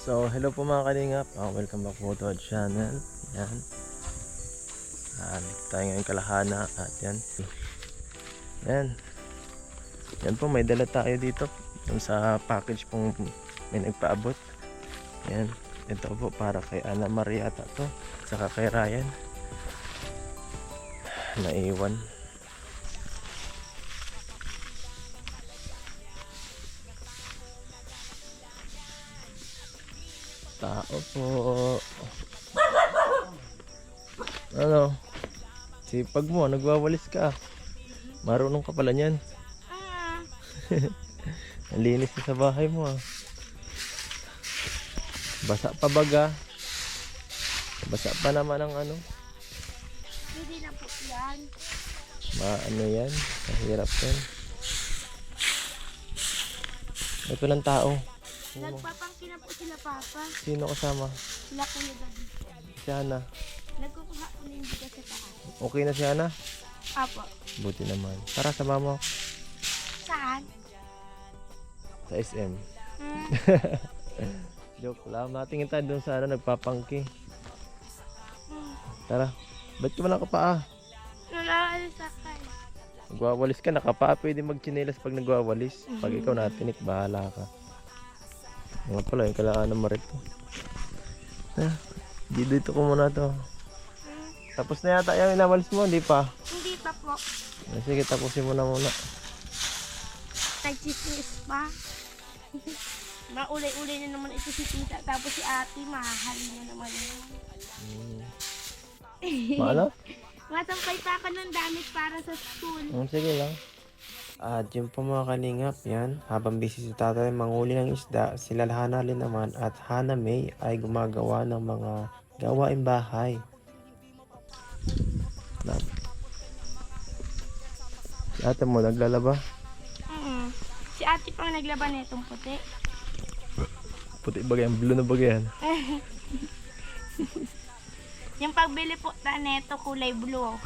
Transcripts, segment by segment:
So, hello po mga kalingap. Ah, welcome back po to our channel. Yan. Dito tayo ngayon kalahana at yan. Yan. Yan po, may dala tayo dito. Yung sa package pong may nagpaabot. Yan. Ito po para kay Ana Maria ata to. Saka kay Ryan. Naiwan. Po. Ano? Sipag mo, nagwawalis ka. Marunong ka pala niyan. Ah, Ang linis sa bahay mo ah. Basa pa baga. Basa pa naman ang ano. hindi na po yan. Ma ano yan. Mahirap yan. Ito lang tao. Nagpapangkin na po sila papa. Sino kasama? Sila kuya daddy. Si Ana. Nagkukuha po ng bigas sa taas. Okay na si Ana? Apo. Buti naman. Tara, sama mo Saan? sa SM. Hmm. Joke lang. Natingin tayo dun sa ano, nagpapangki. Hmm. Tara. Ba't ka wala ka pa ah? Nalaalis sa akin. Nagwawalis ka, nakapa. Pwede magchinelas pag nagwawalis. Pag ikaw natinik, bahala ka. Nga pala, yung kailangan ng marito. Ah, di dito ko muna to. Tapos na yata yung inawalis mo, hindi pa. Hindi pa po. Ah, Sige, tapusin mo na muna. Nagchismis pa. Maulay-ulay na naman ito si tita. Tapos si ate, mahahali na naman yun. Hmm. Maano? Matampay pa ako ng damit para sa school. Hmm, sige lang. At yun po mga kalingap, yan. Habang busy si tatay manguli ng isda, sila Hana Lin naman at Hana May ay gumagawa ng mga gawaing bahay. Na. Si ate mo naglalaba. Mm. Si ate pang naglaban nitong puti. Puti bagay, blue na bagay yan. Yung pagbili po ta neto kulay blue.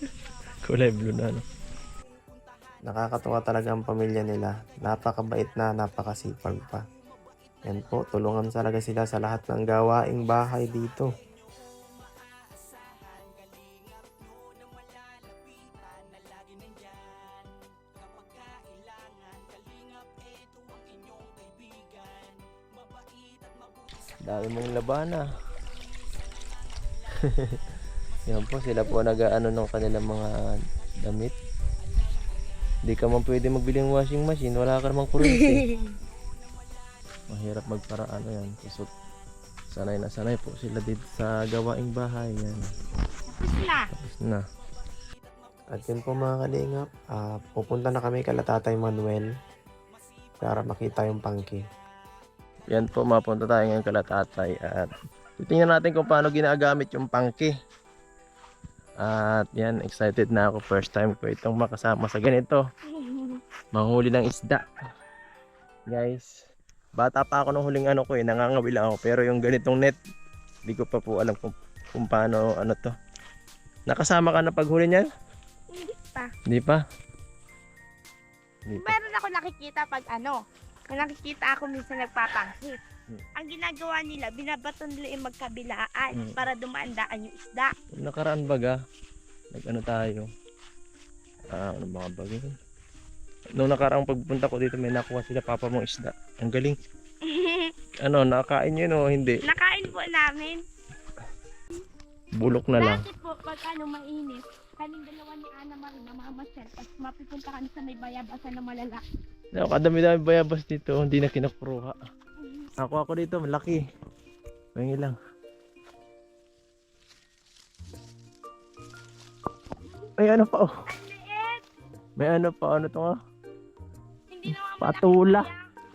Kulay blue na ano. Nakakatuwa talaga ang pamilya nila. Napakabait na, napakasipag pa. Yan po, tulungan talaga sila sa lahat ng gawaing bahay dito. Dami mong labana. Yan po, sila po nag-ano ng kanilang mga damit. Hindi ka man pwede magbili ng washing machine, wala ka namang kuryente. Mahirap magpara ano yan. Kusot. Sanay na sanay po sila dito sa gawaing bahay. Yan. Tapos na. At yun po mga kalingap, ah, pupunta na kami kala Tatay Manuel para makita yung pangki. Yan po, mapunta tayo ngayon kala Tatay at titingnan natin kung paano ginagamit yung pangki. At yan, excited na ako. First time ko itong makasama sa ganito. Manghuli ng isda. Guys, bata pa ako nung huling ano ko eh, nangangawi lang ako. Pero yung ganitong net, hindi ko pa po alam kung, kung paano ano to. Nakasama ka na paghuli niyan? Hindi pa. Hindi pa. Hindi pa. Meron ako nakikita pag ano. Kung nakikita ako minsan nagpapangkit. Hmm. Ang ginagawa nila, binabaton nila yung magkabilaan Hmm. para dumaandaan yung isda. Nakaraan baga, nag-ano tayo. Ah, ano mga bagay. Nung nakaraang pagpunta ko dito, may nakuha sila papa mong isda. Ang galing. Ano, nakain yun o hindi? Nakain po namin. Bulok na lang. Bakit po pag ano mainit, kaning dalawa ni Ana Marie na mamasyal at mapipunta kami sa may bayabasan na malalaki. No, kadami-dami bayabas dito, hindi na kinakuruha. Ako ako dito, malaki. Pahingi lang. Ay, ano pa oh. May ano pa, ano to nga? Hindi naman Patula.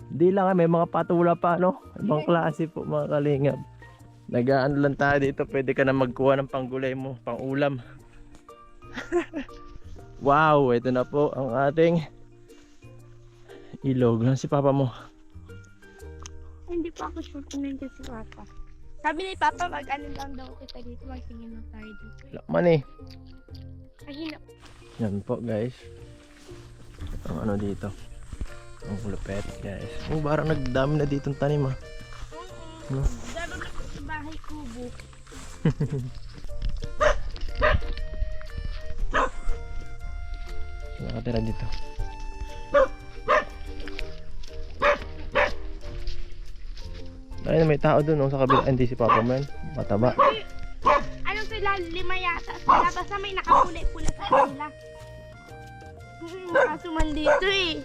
Hindi lang, eh, may mga patula pa, no? Ibang klase po, mga kalingap. Nag-ano lang tayo dito, pwede ka na magkuha ng panggulay mo, pang ulam. wow, ito na po ang ating ilog. Ano si papa mo? Hindi pa ako sure kung nandiyan si Papa. Sabi ni Papa, mag ano lang daw kita dito, magtingin lang tayo dito. Wala man eh. Ay, hina. Yan po guys. Ang ano dito. Ang lupet guys. Oh, parang nagdami na ditong tanim ah. Oo. No? Gano'n ako sa bahay kubo. Nakatira dito. Ayun, may tao dun oh, sa kabila. Hindi si Papa man. Mataba. Ano sila? Lima yata sila. Basta may nakapulay-pula sa kanila. Kaso man dito eh.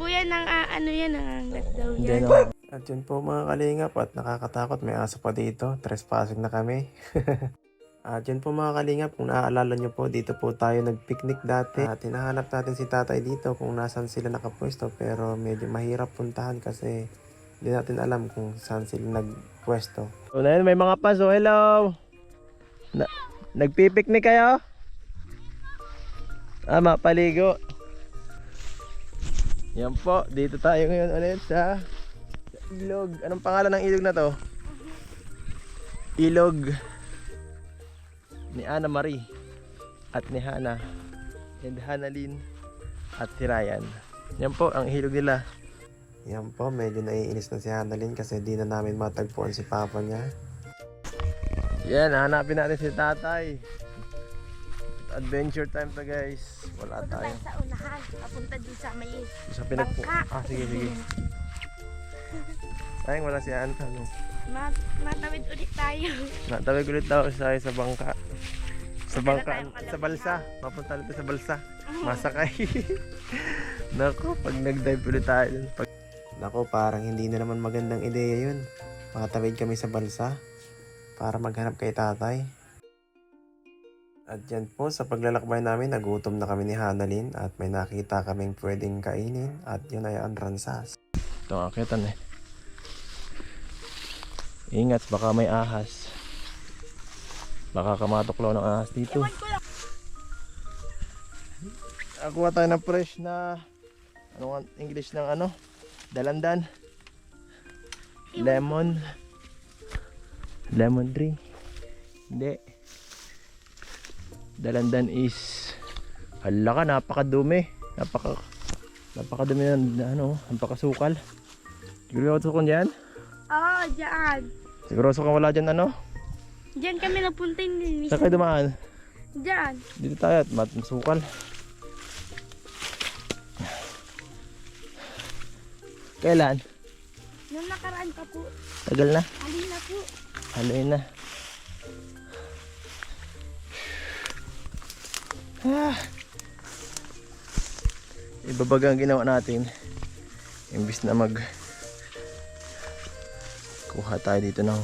Kuya nang ah, ano yan, nangangat daw yan. na. At yun po mga kalingap at nakakatakot may aso pa dito. Trespassing na kami. at yun po mga kalingap kung naaalala nyo po dito po tayo nagpicnic dati. At hinahanap natin si tatay dito kung nasan sila nakapwesto pero medyo mahirap puntahan kasi hindi natin alam kung saan sila nagpwesto. So na yun, may mga paso. Hello! Na nagpipiknik kayo? Ama, paligo. Yan po, dito tayo ngayon ulit sa sa ilog. Anong pangalan ng ilog na to? Ilog ni Ana Marie at ni Hana and Hanalyn at si Ryan. Yan po ang ilog nila. Yan po, medyo naiinis na si Hanalyn kasi di na namin matagpuan si Papa niya. Yan, hanapin natin si tatay. Adventure time to guys. Wala Punta tayo. tayo sa unahan. Papunta din sa may Sa pinagpo. bangka. Ah, sige, sige. Ayun, wala si Anta. No? Ma matawid ulit tayo. Natawag ulit daw tayo sa bangka. Sa bangka, tayong sa balsa. Mapunta ulit sa balsa. Masakay. Nako, pag nag-dive ulit tayo dun. Pag... Nako, parang hindi na naman magandang ideya yun. Makatawid kami sa balsa para maghanap kay tatay. At yan po, sa paglalakbay namin, nagutom na kami ni Hanalin at may nakita kaming pwedeng kainin at yun ay ang ransas. Ito ang akitan eh. Ingat, baka may ahas. Baka kamatuklaw ng ahas dito. Ewan ko lang. Akuha tayo ng fresh na ano English ng ano? Dalandan. Lemon. Lemon tree. Hindi. Dalandan is hala ka, napakadumi. Napaka napakadumi ng ano, napakasukal. Siguro ko diyan. Oo, dyan. Siguro ka wala diyan ano? Diyan kami napunta ni Saan kayo dumaan? Diyan. Dito tayo at masukal. Kailan? Nung nakaraan pa po. Tagal na. Alin na po. Haluin na. Ah. Ibabaga ang ginawa natin. Imbis na mag kuha tayo dito ng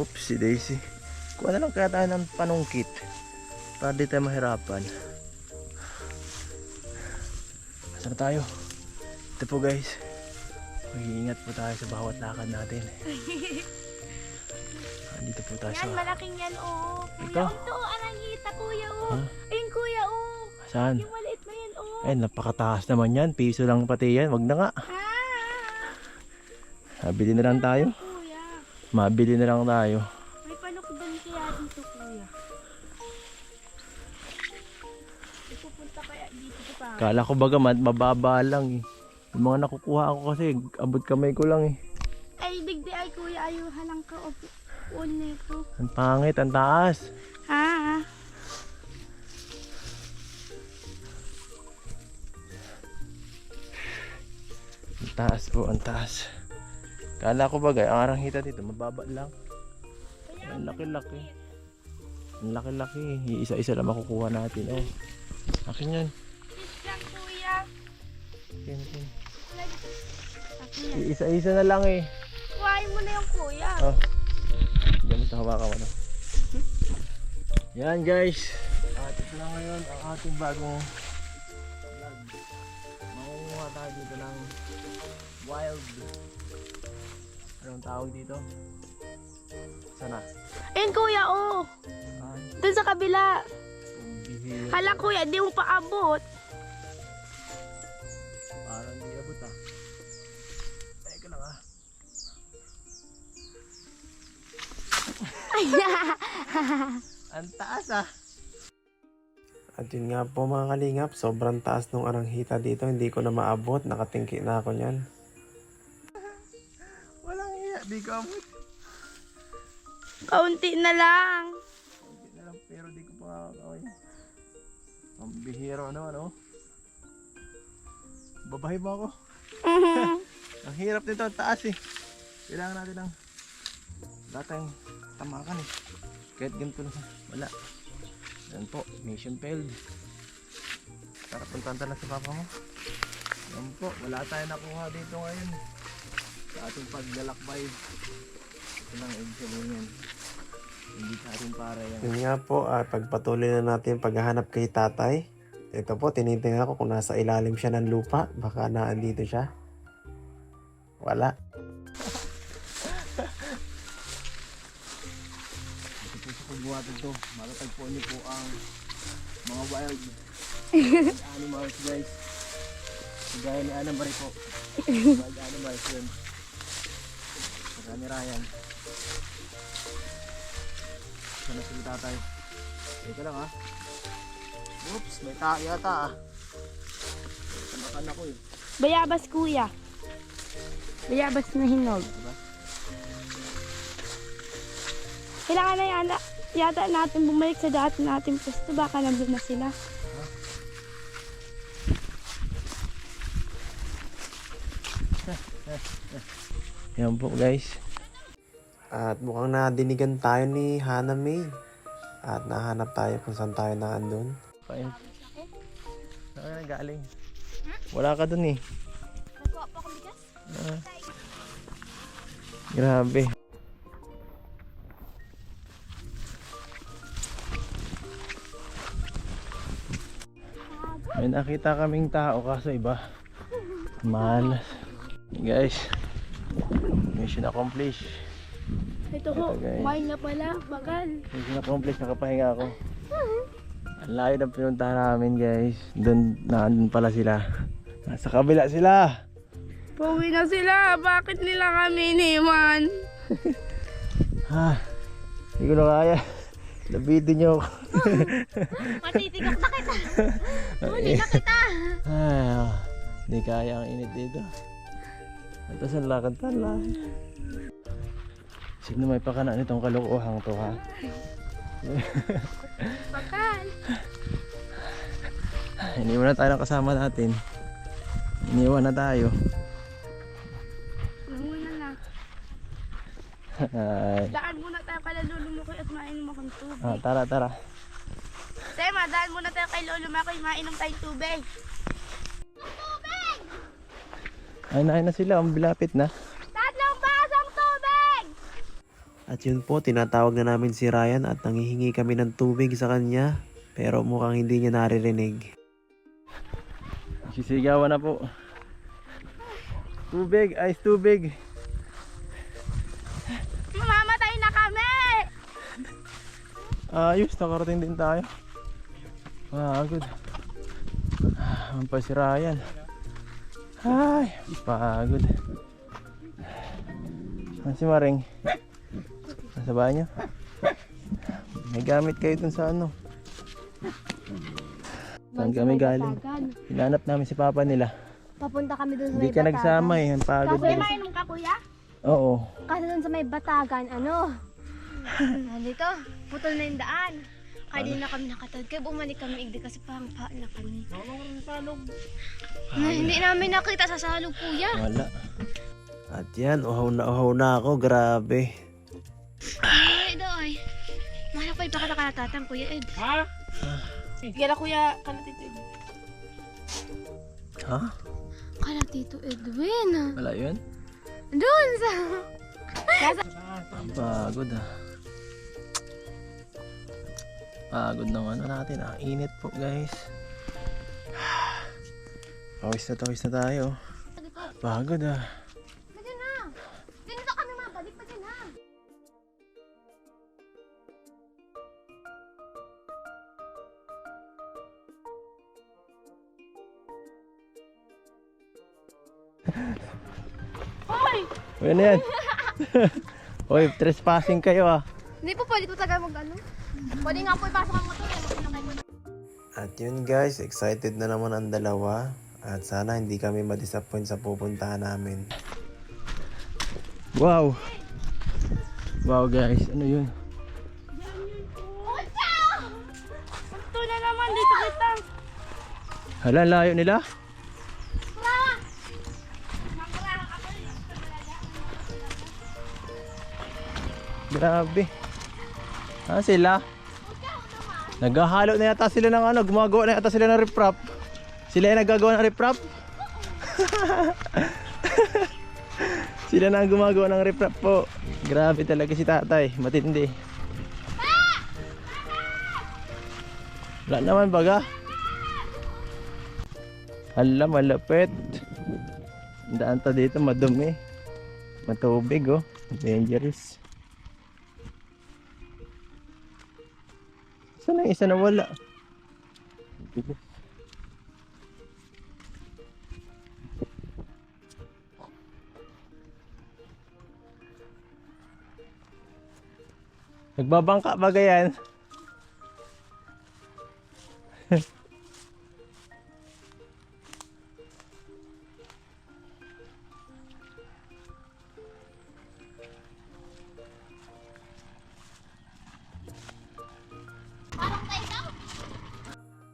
Oops, si Daisy. Kuha na lang kaya tayo ng panungkit para di tayo mahirapan. Saan na tayo? Ito po guys. Mag-iingat po tayo sa bawat lakad natin. Andito po tayo Yan, sa... malaking yan, oh. Kuya, Ito? ito, arangita, kuya, oh. Huh? Ayun, kuya, oh. Saan? Yung maliit na yan, oh. Ay, napakataas naman yan. Piso lang pati yan. Wag na nga. Ah, Mabili na lang tayo. Mabili na lang tayo. Kala ko baga mababa lang eh. Yung mga nakukuha ako kasi abot kamay ko lang eh. Ay, digdi ay, kuya, ayuhan lang ka, oh. Uwan nito. Ang pangit, ang taas. Ah, Ang taas po, ang taas. Kala ko bagay, ang aranghita dito, mababa lang. Ang laki-laki. Ang laki-laki. Isa-isa lang makukuha natin. Oh. Akin yan. Akin yan. Isa-isa na lang eh. Kuhain mo na yung kuya. Oh. Diyan sa hawakan mo na. Yan guys. At ito na ngayon ang ating bagong vlog. Mangunguha tayo dito ng wild. Anong tawag dito? Sana. Ayun, kuya, oh. Ah, Doon sa kabila. Hala, kuya, di mo paabot. Ang taas ah. At yun nga po mga kalingap, sobrang taas nung aranghita dito. Hindi ko na maabot. Nakatingki na ako niyan. Walang iya. Di ko abot. Kaunti na lang. Hindi na lang, pero di ko pa kakawin. Ang bihiro naman, oh. Babahay mo ako. Mhm. Ang hirap nito, ang taas eh. Kailangan natin ng datang tamakan eh. Kahit ganito na, wala. Yan po, mission failed. Tara, puntahan tayo sa papa mo. Yan po, wala tayo nakuha dito ngayon. Sa ating paglalakbay. Ito lang ibig yan. Hindi sa ating para yan. Yun nga po, at pagpatuloy na natin paghahanap kay tatay. Ito po, tinitingnan ko kung nasa ilalim siya ng lupa. Baka naandito siya. Wala. Pagbuhatan to. Matatagpuan niyo po ang mga wild animals guys. Gaya ni Ana Marie po. Wild animals yun. Saka ni Ryan. Sana sila tatay. Teka lang ha. Oops, may tao yata ah. Tamakan ako eh. Bayabas kuya. Bayabas na hinog. Diba? Kailangan na yata, yata natin bumalik sa dati natin pwesto. Baka nandun na sila. Yan po guys. At mukhang nadinigan tayo ni Hana May. At nahanap tayo kung saan tayo naandun. Kain. Saan ka galing? Wala ka dun eh. Nagkuha pa akong bigas? Ah. Grabe. May nakita kaming tao kaso iba. Malas. Guys, mission accomplished. Ito ho, kumain na pala. Bagal. Mission accomplished, nakapahinga ako. Ang layo ng pinuntahan namin guys. Doon, naandun pala sila. Nasa kabila sila. Pauwi na sila. Bakit nila kami iniwan? Ha, hindi ko na kaya. Labitin niyo ako. Matitigak na kita. Huli na kita. Ay, ah, hindi kaya ang init dito. Ito sa lakad pala. Sino may pakana nitong kalukuhang to ha? Bakal. Iniwan na tayo ng kasama natin. Iniwan na tayo. Daan muna tayo kay Lolo Makoy at mainom akong tubig. Ah, tara, tara. Tema, daan muna tayo kay Lolo Makoy mainom tayong tubig. Ay, na, na sila. Ang bilapit na. Tatlong basang tubig! At yun po, tinatawag na namin si Ryan at nangihingi kami ng tubig sa kanya. Pero mukhang hindi niya naririnig. Sisigawan na po. Tubig, ice tubig. Ayos, nakarating din tayo. Pagod. Ang pa si Ryan. Ay, pagod. Ano si Maring? Nasa bahay niyo? May gamit kayo dun sa ano? Saan kami galing? Hinanap namin si Papa nila. Papunta kami doon sa Hindi may ka batagan. nagsama eh. Ang pagod. Kuya, eh. mainom ka kuya? Oo. Kasi doon sa may batagan, ano? Nandito, putol na yung daan. Kaya di na kami nakatawid. Kaya bumalik kami igdi kasi parang paan na kami. Na, hindi namin nakita sa salog, kuya. Wala. At yan, uhaw na uhaw na ako. Grabe. Ay, doy. Mahal ko ipakita ka natatang, kuya Ed. Kaya kuya, kalatito. Ha? Kala Tito Edwin. Wala yun? Doon sa... Ang pagod ah. Pagod ng ano natin ah. Init po guys. Pawis na tawis na tayo. Pagod ah. Na. Na na. Hoy! Uy, ano yan? Uy, trespassing kayo ah. Hindi po pwede po tagal mag ano. Pwede nga po ipasok ang motor. Eh. At yun guys, excited na naman ang dalawa. At sana hindi kami ma-disappoint sa pupuntahan namin. Wow! Wow guys, ano yun? Ito na naman, dito kita. Hala, layo nila? Grabe. Ah, sila? Naghahalo na yata sila ng ano, gumagawa na yata sila ng riprap. Sila yung nagagawa ng riprap? sila na ang gumagawa ng riprap po. Grabe talaga si tatay, matindi. Wala naman baga. Hala, malapit. Daan to dito, madumi. Matubig, oh. Dangerous. Saan ang isa na wala? Nagbabangka ba gayan?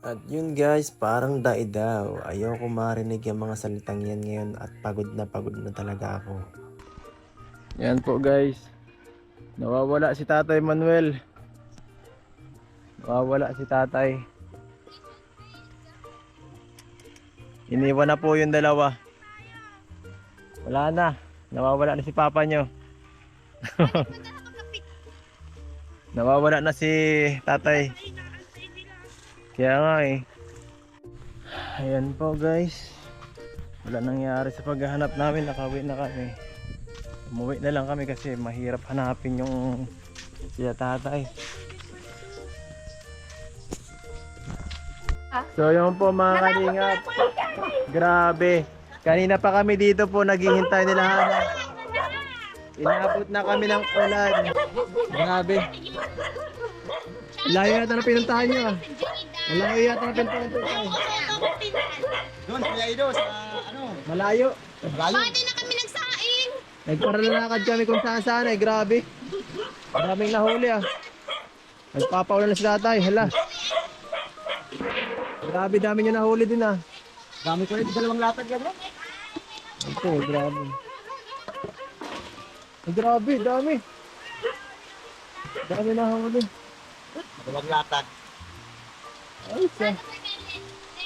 At yun guys, parang dai daw. Ayoko marinig yung mga salitang yan ngayon at pagod na pagod na talaga ako. Yan po guys. Nawawala si Tatay Manuel. Nawawala si Tatay. Iniwan na po yung dalawa. Wala na. Nawawala na si Papa nyo. Nawawala na si Tatay. Kaya nga eh. Ayan po guys. Wala nangyari sa paghahanap namin. Nakawin na kami. Umuwi na lang kami kasi mahirap hanapin yung sila tatay. So yun po mga kalingap. Grabe. Kanina pa kami dito po naghihintay nila hanap. Inabot na kami ng ulan. Grabe. Layo yata na pinuntahan nyo ah. Malayo yata pinuntahan nyo tayo. Doon, Kuya Ido, sa ano? Malayo. Layo. Bakit na kami nagsaing? Nagparalakad kami kung saan saan eh. Grabe. Maraming nahuli ah. Nagpapaulan na si tatay. Hala. Grabe dami niya nahuli din ah. Dami ko rin, dalawang latag yan. no? Ito, grabe. Ay, grabe, dami. Dami nahuli. Dalawang latag. Ay, sa.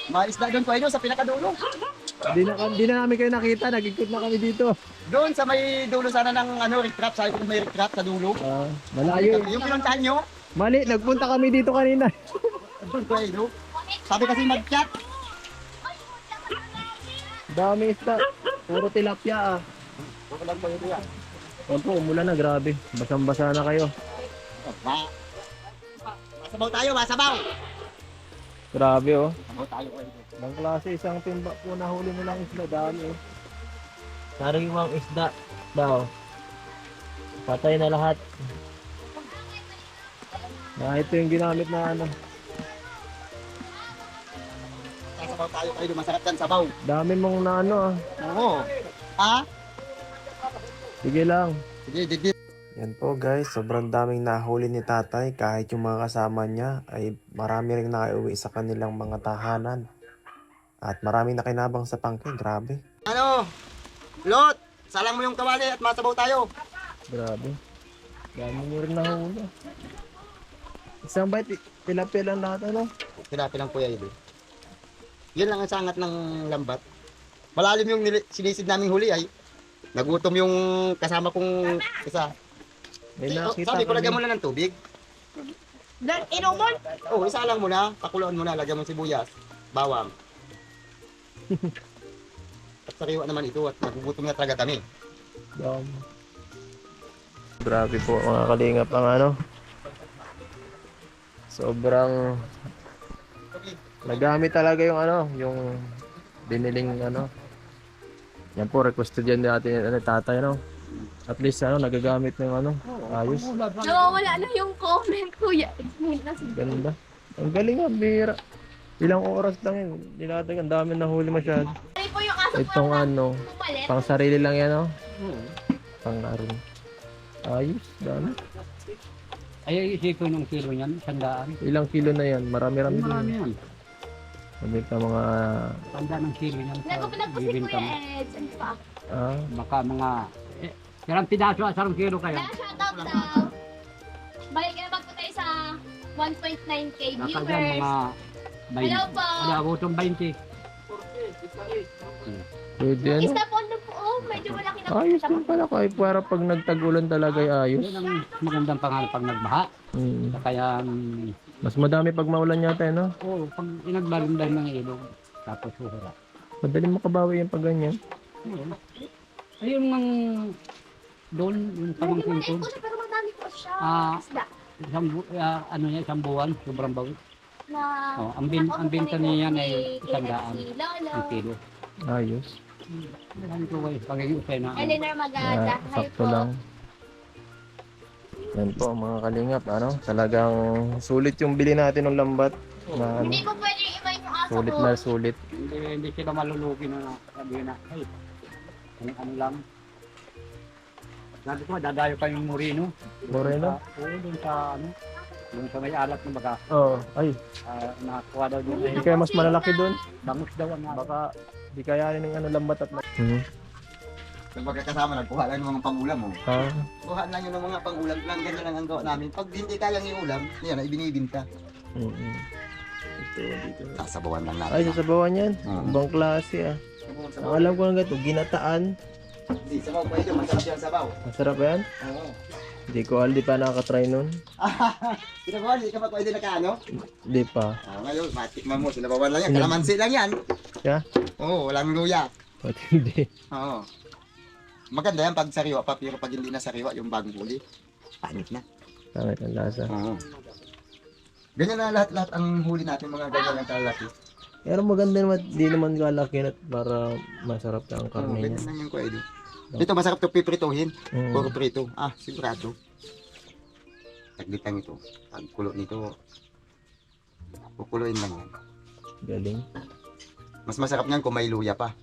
Mais na doon, Ido, sa pinakadulo. Di na, di na namin kayo nakita. Nagikot na kami dito. Doon sa may dulo sana ng ano, recrap. Sabi ko may recrap sa dulo. Ah, malayo. Yung pinuntahan nyo, Mali, nagpunta kami dito kanina. doon, Kuya Ido. Sabi kasi mag-chat. Dami isda. Puro tilapia ah. Huwag lang Ido yan. Yan po, umulan na, grabe. Basang-basa na kayo. Oh, Ma masabaw tayo, masabaw. Grabe oh. Ibang klase, isang timba po nahuli nilang isda. Dami oh. Sariwang isda daw. Patay na lahat. Na ito yung ginamit na ano. Sasabaw tayo, Ido. Masarap yan, sabaw. Dami mong na ano ah. Oo. Ha? Sige lang. Sige, didi. Yan po guys, sobrang daming nahuli ni tatay kahit yung mga kasama niya ay marami rin nakauwi sa kanilang mga tahanan. At maraming nakinabang sa pangke, grabe. Ano? Lot, salang mo yung kawali at masabaw tayo. Grabe. Dami nyo rin nahuli. Isang bite, tilapia lang lahat ano? Tinapi lang Kuya Ido. Yan lang ang sangat ng lambat. Malalim yung sinisid naming huli ay. Nagutom yung kasama kong isa. May Oh, nakita sabi ko, lagyan mo kami. na ng tubig. Dan, inomon? Oo, isa lang muna. Pakuluan muna. Lagyan mo sibuyas. Bawang. at sariwa naman ito at nagugutom na talaga kami. Dami. Grabe po mga kalingap ang ano. Sobrang nagamit talaga yung ano, yung biniling ano. Yan po, requested yan natin ano, tatay no. At least ano, nagagamit ng ano, ayos. Nawawala na yung comment, kuya. Ganda. Ang galing ah, bira. Ilang oras lang yun. Nilatag, ang dami na huli masyado. Ay po yung aso Itong ano, pumalit. pang sarili lang yan, oh. Pang aron. Ayos, dami. Ay, isipin ng kilo niyan, sandaan. Ilang kilo na yan? Marami-rami Marami yan. Sabi ka mga, Tanda ng kilo niyan. sa Nagpapalag po si Kuya. Eds. Ano pa? ah, Baka mga... Eh, ilang pidaso at sarang kilo kaya. Kaya shoutout daw. Balik na po tayo sa 1.9k Baka dyan viewers. mga... Hello po. Ano, abotong 20. pwede ano. Isda po ano po. Oh, medyo malaki na po. Ayos din pala kahit para pag nagtagulan talaga ay ayos. Yan ang magandang pangalan pag nagbaha. Mm. Kaya, mm, Mas madami pag maulan yata, eh, no? oh, pag inagbalimday ng ilog, tapos suhura. Madali makabawi yung pag ganyan. Ayun ang doon, yung pamangkin ko. Pero madami po siya. Ah. Isda. Isang, bu- ah, ano niya, isang buwan, sobrang bawi. Na Oh, ang bin, ang binta niya yan ay isang daan Lolo. ang kilo. Ayos. Ano ko kayo, pagiging usay na. Eleanor Magada. Ah, Hi sakto po. lang. Yan po mga kalingap, ano? Talagang sulit yung bili natin ng lambat. Na, ano, Hindi po pwede yung iba yung aso sulit ko. na sulit. Hindi, hindi sila malulugi na sabihin na, hey, ano, ano lang. Sabi ko, dadayo kayong Moreno. Moreno? Sa- Oo, dun sa, ano, dun sa may alat na baga, Oo. ay, ah, nakakuha daw dun. hindi kaya mas malalaki doon. Bangus daw ang Baka di kayanin ng ano lambat at hmm. Yung magkakasama, nagkuha lang ng mga pangulam mo. Ah, Kuha lang yun ng mga pangulam lang, ganyan lang ang gawa namin. Pag hindi kayang iulam, yan, ibinibinta. mm -mm. Ito, dito. Sasabawan lang natin. Ay, sasabawan yan. Oo. Ibang klase ah. Ang alam ko lang gato, ginataan. Hindi, sabaw pa ito, masarap yan sabaw. Masarap yan. Oo. Hindi ko alam, di pa nakatry nun. Sinabawan, hindi ka pa pwede nakaano? Di pa. Ah, ngayon, matikman mo, sinabawan lang yan. Kalamansi lang yan. Yeah? Oo, walang luya. Ba't hindi? Oo. Maganda yan pag sariwa pa, pero pag hindi na sariwa, yung bagong huli, pangit na. Pangit ang lasa. Oo. Ganyan na lahat-lahat ang huli natin, mga ganyan ang kalaki. Pero maganda naman, di naman kalaki at para masarap ka ang Oo, karne ganyan niya. lang yung kwede. Ito, masarap to piprituhin. Mm. Puro prito. Ah, sigurado. Taglit lang ito. Pag kulo nito, kukuluin lang yan. Galing. Mas masarap niyan kung may luya pa.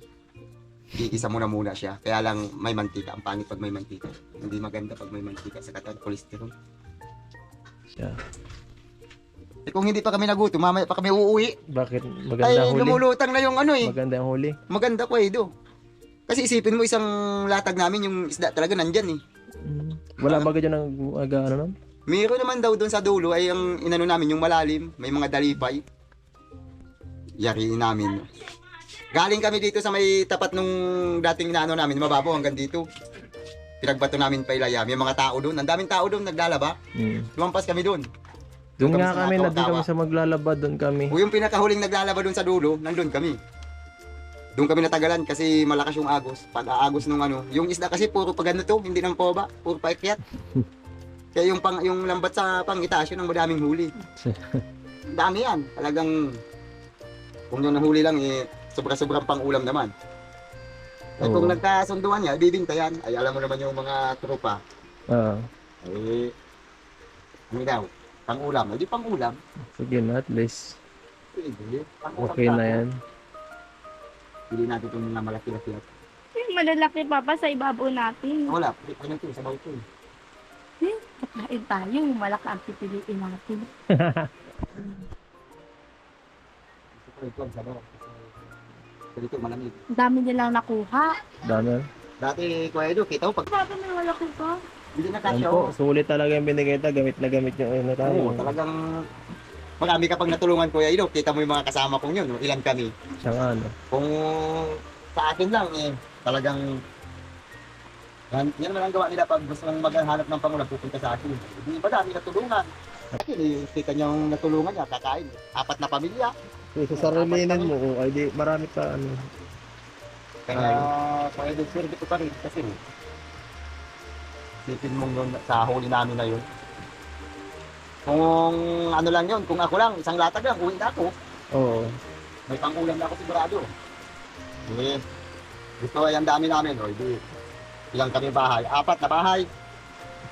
Iisa muna muna siya. Kaya lang may mantika. Ang pangit pag may mantika. Hindi maganda pag may mantika sa katawan. Cholesterol. Siya. Eh kung hindi pa kami nagutom, mamaya pa kami uuwi. Bakit? Ay, Maganda ang huli. lumulutang na yung ano eh. Maganda ang huli. Maganda ko eh, do. Kasi isipin mo isang latag namin, yung isda talaga nandyan eh. Mm. Wala ba dyan ang aga, ano nun? Meron naman daw doon sa dulo ay ang inano namin, yung malalim, may mga dalipay. Yariin namin. Galing kami dito sa may tapat nung dating inaano namin, mababaw hanggang dito. Pinagbato namin pa ilayam. Yung mga tao doon, ang daming tao doon naglalaba. Mm. Lumampas kami doon. Doon nga kami na doon kami sa maglalaba, doon kami. O yung pinakahuling naglalaba doon sa dulo, nandun kami. Doon kami natagalan kasi malakas yung agos. Pag aagos nung ano, yung isda kasi puro pag ano to, hindi nang poba, puro paikyat. Kaya yung pang yung lambat sa pangitasyo ng madaming huli. Dami yan. Talagang kung yung nahuli lang eh sobra-sobrang pang-ulam naman. Ay kung Oo. nagkasunduan niya, ibibinta yan. Ay alam mo naman yung mga tropa. Ah, Eh, ano daw? Pang-ulam. Hindi pang-ulam. sige na, at least. Pwede. Pang-ulam Okay na tayo. yan. Pili natin itong mga malaki-laki. Yung malalaki papa sa ibabaw natin. Wala, ano ito, sabaw ito. Kain tayo, yung malaki ang pipiliin natin. Ito, ito ang sabaw. Kasi dito malamig. Ang dami nilang nakuha. Dami. Dati, Kuya Edo, kita mo pag Papa, may malaki pa. Hindi na kasya. po, oh. sulit talaga yung binigay ta. Gamit na gamit yung ano tayo. Oo, talagang marami ka pag natulungan Kuya Edo, kita mo yung mga kasama kong yun, ilan kami. Siyang ano. Kung sa akin lang, eh, talagang yan, yan naman ang gawa nila pag gusto nang maghanap ng pangulang pupunta sa akin. Hindi ba dami natulungan? Akin, eh, kita niya yung natulungan niya, kakain. Apat na pamilya. Kung sa sarilinin mo, oh, ay di, marami pa ano. Kaya, kaya din sir, ko pa rin kasi sipin mong yun sa huli namin na yun. Kung ano lang yun, kung ako lang, isang latag lang, uwi na ako. Oo. May pangulam na ako sigurado. Eh, gusto ay ang dami namin, o, di, ilang kami bahay, apat na bahay,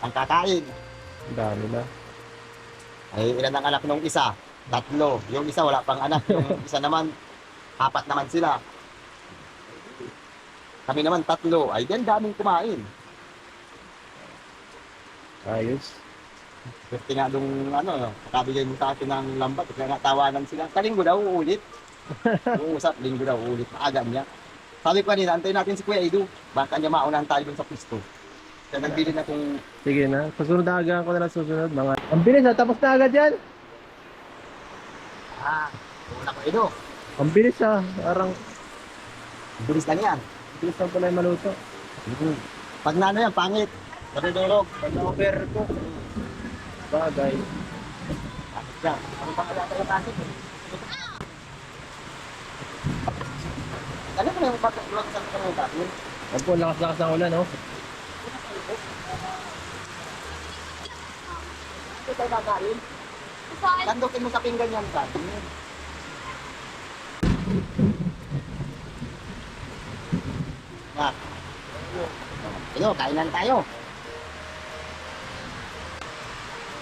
ang kakain. Dami na. Ay, ilan ang anak nung isa, Tatlo. Yung isa wala pang anak. Yung isa naman, apat naman sila. Kami naman tatlo. Ay, yan daming kumain. Ayos. Kasi nga nung ano, nakabigay mo sa akin ng lambat, kaya nga tawanan sila. Sa linggo daw, uulit. Uusap, linggo daw, uulit. Maaga niya. Sabi ko kanina, antayin natin si Kuya Edu. Baka niya maunahan tayo dun sa pisto. Kaya nagbili na kung Sige na. Susunod na agad ko na lang susunod. Mga... Ang bilis ha. Tapos na agad yan. Ah, una ko Edu. Ang bilis ha. Parang Bilis lang yan. bilis lang pala yung maluto. Mhm. Pag na ano yan, pangit. Nadudurog. Pag na-offer ko. Bagay. Pangit yan. Ano pa kaya tayo pangit? Ano mo na yung pag-vlog sa kanong natin? Yan po, lakas-lakas ng ulan, oh. Ito tayo kakain. Tandukin mo sa pinggan yan, Kat. Nga. Hello, kainan tayo.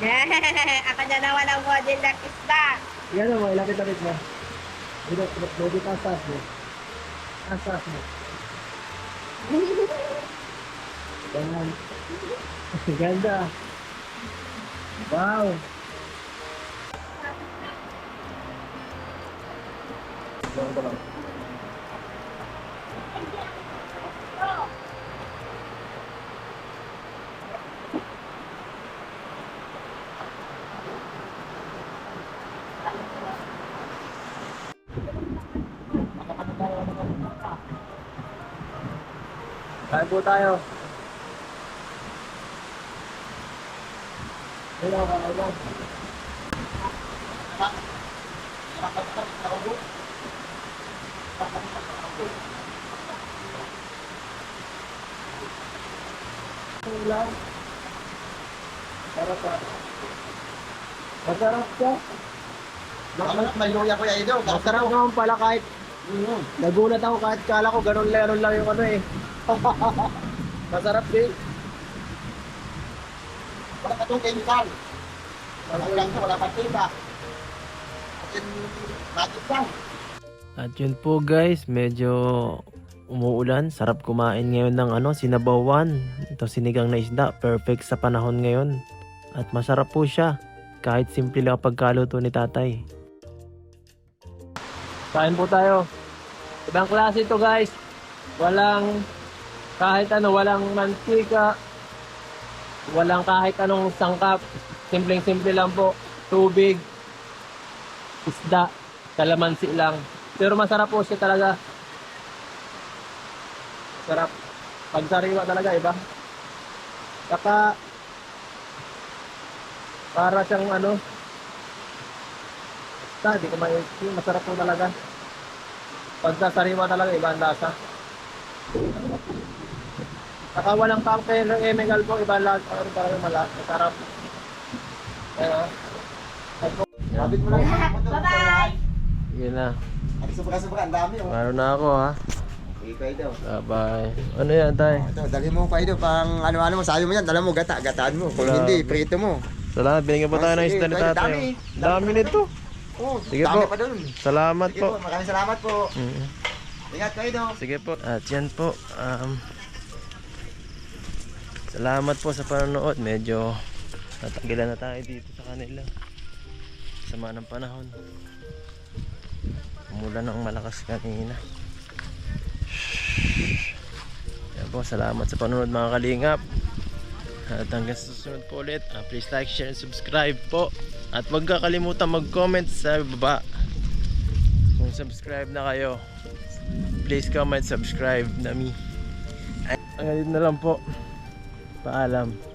Ako na naman ang model ng isda. Yan mo, ilapit-lapit mo. Dito, dito ka asas mo. Asas mo. Ganyan. Ganda. Wow. Kain po tayo. Hello, lang. Ulam. Sarap ah. Masarap siya. Nakamit may luya ko Edo. Masarap naman pala kahit Mm. nagulat ako kahit kala ko ganun lang, ganun lang yung ano eh. Masarap din. Wala ka itong chemical. Wala lang to, wala pang tinta. Atin, magic lang. At yun po guys, medyo umuulan. Sarap kumain ngayon ng ano, sinabawan. Ito sinigang na isda. Perfect sa panahon ngayon. At masarap po siya. Kahit simple lang ang pagkaluto ni tatay. Kain po tayo. Ibang klase ito guys. Walang kahit ano, walang mantika. Walang kahit anong sangkap. Simpleng-simple lang po. Tubig. Isda. Kalamansi lang. Pero masarap po siya talaga. Sarap. Pag sariwa talaga, iba. Saka, para siyang ano, basta, di ko ma- masarap po talaga. Pag sariwa talaga, iba ang lasa. Saka walang cocktail ng chemical po, iba ang lasa. Ano talaga malasa, masarap. Kaya, Sabit mo lang. Bye-bye! yun na. At sobra-sobra, ang dami oh. Meron na ako ha. Okay, Kuya Edo. Bye-bye. Ano yan, tay? Ito, dali mo Edo, pang ano-ano mo, sabi mo yan, dala mo gata, gataan mo. Kung hindi, prito mo. Salamat, binigyan po tayo ng Sige, isda ni dami. tatay. Dami. Dami nito. Oh, Sige dami po. pa dun. Salamat Sige po. po, maraming salamat po. Mm. Ingat Kuya Edo. Sige po. At yan po. Um, salamat po sa panonood. Medyo natanggilan na tayo dito sa kanila. Sama ng panahon. Umulan ng malakas kanina. Yan po. Salamat sa panonood mga kalingap. At hanggang sa susunod po ulit. ah, please like, share, and subscribe po. At huwag kakalimutan mag-comment sa baba. Kung subscribe na kayo please comment, subscribe na me. Dito na lang po. Paalam.